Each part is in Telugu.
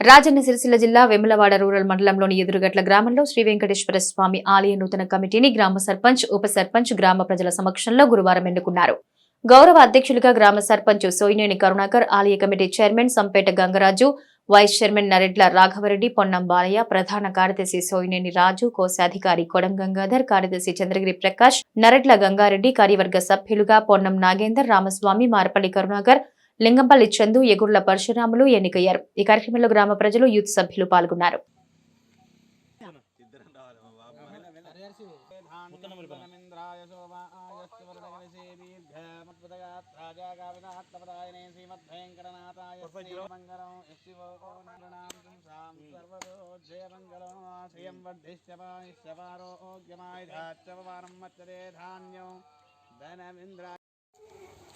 రాజన్న సిరిసిల్ల జిల్లా వెములవాడ రూరల్ మండలంలోని ఎదురుగట్ల గ్రామంలో శ్రీ వెంకటేశ్వర స్వామి ఆలయ నూతన కమిటీని గ్రామ సర్పంచ్ ఉప సర్పంచ్ గ్రామ ప్రజల సమక్షంలో గురువారం ఎన్నుకున్నారు. గౌరవ అధ్యక్షులుగా గ్రామ సర్పంచ్ సోయినేని కరుణాకర్ ఆలయ committee chairman Sampeta Gangaraju vice chairman Naredla Raghavareddy Ponnam Balayya ప్రధాన కార్యదర్శి సోయినేని రాజు కోశాధికారి కొడం గంగాధర్ కార్యదర్శి చంద్రగిరి ప్రకాష్ నరెడ్ల గంగారెడ్డి కార్యవర్గ సభ్యులుగా పొన్నం నాగేందర్ రామస్వామి మార్పల్లి కరుణాకర్ లింగంపల్లి చందు ఎగుర్ల పరశురాములు ఎన్నికయ్యారు. ఈ కార్యక్రమంలో గ్రామ ప్రజలు యూత్ సభ్యులు పాల్గొన్నారు. ధాన్యమింద్రాయ శ్రీమద్భయంకరనాథాయ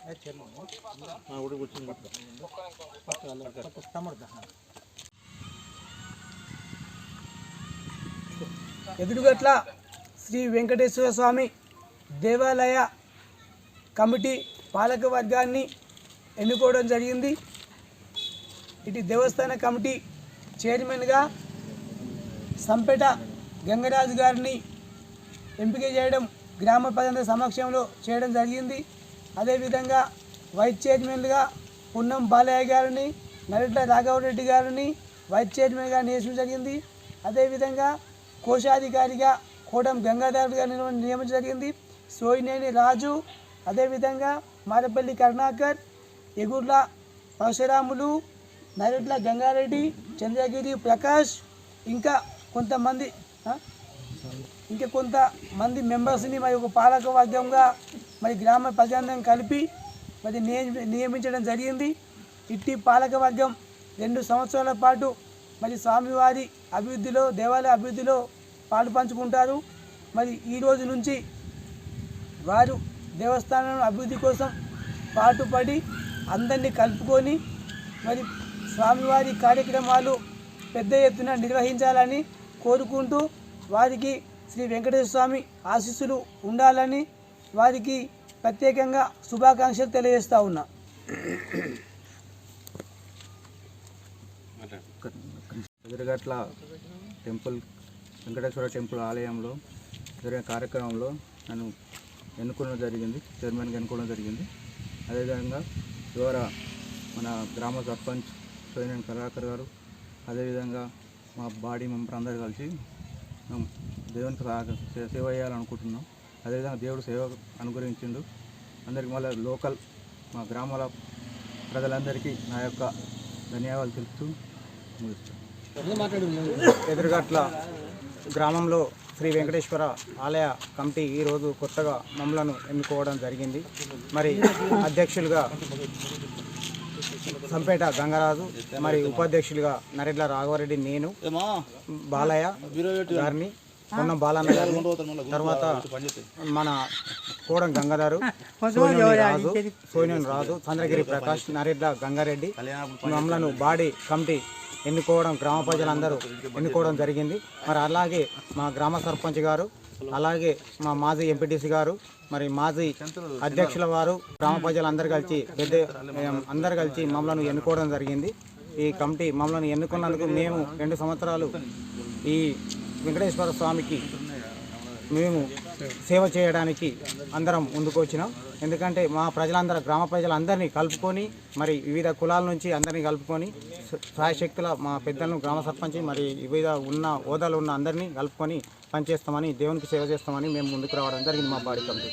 వర్ధిష్యమానిశ్యపారోగ్యమాయుధాచ్చపవారం ఎదురుగట్ల శ్రీ వెంకటేశ్వర స్వామి దేవాలయ కమిటీ పాలక వర్గాన్ని ఎన్నుకోవడం జరిగింది. ఇటు దేవస్థాన కమిటీ చైర్మన్గా సంపేట గంగరాజు గారిని ఎంపిక చేయడం గ్రామ ప్రజల సమక్షంలో చేయడం జరిగింది. అదేవిధంగా వైస్ చైర్మన్గా పున్నం బాలయ్య గారిని నరిట్ల రాఘవరెడ్డి గారిని వైస్ చైర్మన్గా నియమించడం జరిగింది. అదేవిధంగా కోశాధికారిగా కోటం గంగాధర్ గారిని నియమించడం జరిగింది. సోయినేని రాజు అదేవిధంగా మారపల్లి కరుణాకర్ ఎగుర్ల పరశురాములు నరిట్ల గంగారెడ్డి చంద్రగిరి ప్రకాష్ ఇంకా కొంతమంది ఇంకా కొంతమంది మెంబర్స్ని మరి ఒక పాలక వర్గంగా మరి గ్రామ ప్రజాంతం కలిపి మరి నియమించడం జరిగింది. ఇట్టి పాలక వర్గం రెండు సంవత్సరాల పాటు మరి స్వామివారి అభివృద్ధిలో దేవాలయ అభివృద్ధిలో పాలు పంచుకుంటారు. మరి ఈ రోజు నుంచి వారు దేవస్థానం అభివృద్ధి కోసం పాటుపడి అందరినీ కలుపుకొని మరి స్వామివారి కార్యక్రమాలు పెద్ద ఎత్తున నిర్వహించాలని కోరుకుంటూ వారికి శ్రీ వెంకటేశ్వర స్వామి ఆశీస్సులు ఉండాలని వారికి ప్రత్యేకంగా శుభాకాంక్షలు తెలియజేస్తా ఉన్నా. ఎదురుగట్ల టెంపుల్ వెంకటేశ్వర టెంపుల్ ఆలయంలో జరిగిన కార్యక్రమంలో నన్ను ఎన్నుకోవడం జరిగింది చైర్మన్గా ఎన్నుకోవడం జరిగింది. అదేవిధంగా ద్వారా మన గ్రామ సర్పంచ్ సోయనన్ కళాకర్ గారు అదేవిధంగా మా బాడీ మెంబర్ అందరు కలిసి మేము దేవునికి సే- సేవ చేయాలనుకుంటున్నాం. అదేవిధంగా దేవుడు సేవ అనుగ్రహించిండు. అందరికి మళ్ళీ లోకల్ మా గ్రామాల ప్రజలందరికీ నా యొక్క ధన్యవాదాలు తెలుపుతూ ఎదురుగట్ల గ్రామంలో శ్రీ వెంకటేశ్వర ఆలయ కమిటీ ఈరోజు కొత్తగా మమ్మలను ఎన్నుకోవడం జరిగింది. మరి అధ్యక్షులుగా సంపేట గంగరాజు మరి ఉపాధ్యక్షులుగా నరెడ్ల రాఘవరెడ్డి నేను బాలయ్య గారిని ఉన్న బాలన్న గారిని తర్వాత మన కోడం గంగాధరు రాజు? సోనియన్ రాజు చంద్రగిరి ప్రకాష్ నరెడ్ల గంగారెడ్డి మమ్మలను బాడీ కమిటీ ఎన్నుకోవడం గ్రామ ప్రజలందరూ ఎన్నుకోవడం జరిగింది. మరి అలాగే మా గ్రామ సర్పంచ్ గారు అలాగే మా మాజీ ఎంపీటీసీ గారు మరి మాజీ అధ్యక్షుల వారు గ్రామ ప్రజలందరూ కలిసి పెద్ద అందరు కలిసి మమ్మల్ని ఎన్నుకోవడం జరిగింది. ఈ కమిటీ మమ్మల్ని ఎన్నుకున్నందుకు మేము రెండు సంవత్సరాలు ఈ వెంకటేశ్వర స్వామికి మేము సేవ చేయడానికి అందరం ముందుకు వచ్చినాం. ఎందుకంటే మా ప్రజలందరూ గ్రామ ప్రజలందరినీ కలుపుకొని మరి వివిధ కులాల నుంచి అందరినీ కలుపుకొని సాయశక్తుల మా పెద్దలను గ్రామ సర్పంచ్ మరి వివిధ ఉన్న హోదాలు ఉన్న అందరినీ కలుపుకొని పనిచేస్తామని దేవునికి సేవ చేస్తామని మేము ముందుకు రావడం జరిగింది మా బాడీ కమిటీ